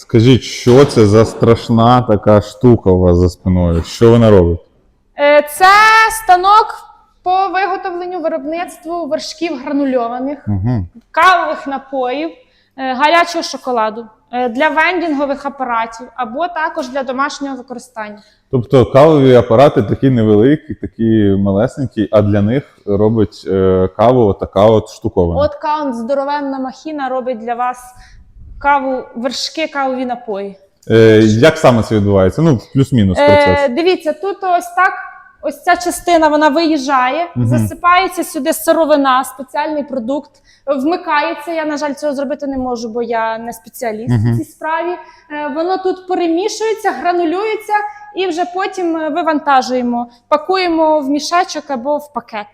Скажіть, що це за страшна така штука у вас за спиною? Що вона робить? Е, Це станок по виготовленню виробництву вершків гранульованих, Угу. кавових напоїв, е, гарячого шоколаду е, для вендінгових апаратів або також для домашнього використання. Тобто кавові апарати такі невеликі, такі малесенькі, а для них робить е, каву така от штуковина. От каунт здоровенна махіна робить для вас каву, вершки, кавові напої. Е, як саме це відбувається? Ну, плюс-мінус Е, дивіться, тут ось так. Ось ця частина вона виїжджає, Мгм. засипається сюди сировина, спеціальний продукт, вмикається. Я, на жаль, цього зробити не можу, бо я не спеціаліст Мгм. в цій справі. Е, Воно тут перемішується, гранулюється і вже потім е, вивантажуємо, пакуємо в мішечок або в пакет.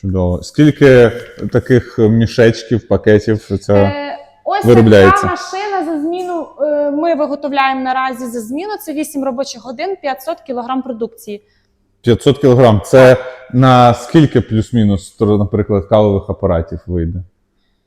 Чудово. Скільки таких мішечків, пакетів ця. Е, Ось Виробляється. така машина за зміну. е, Ми виготовляємо наразі за зміну. Це 8 робочих годин, 500 кг продукції. 500 кг. Це на скільки плюс-мінус, наприклад, кавових апаратів вийде?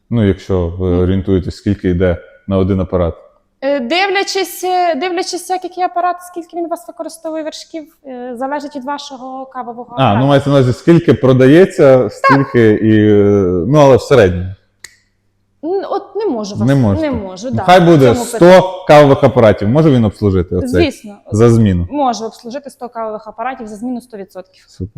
Ну, якщо ви орієнтуєтесь, скільки йде на один апарат. Е, Дивлячись, е, дивлячись, як який апарат, скільки він у вас використовує вершків, залежить від вашого кавового А, апарату. ну мається на увазі, скільки продається, стільки і. Ну, але в середньому. От не можу вас. Не можете. Не можу, да, Хай буде цьому 100 кавових апаратів. Може він обслужити оцей Звісно, за зміну. може обслужити 100 кавових апаратів за зміну 100%. Супер.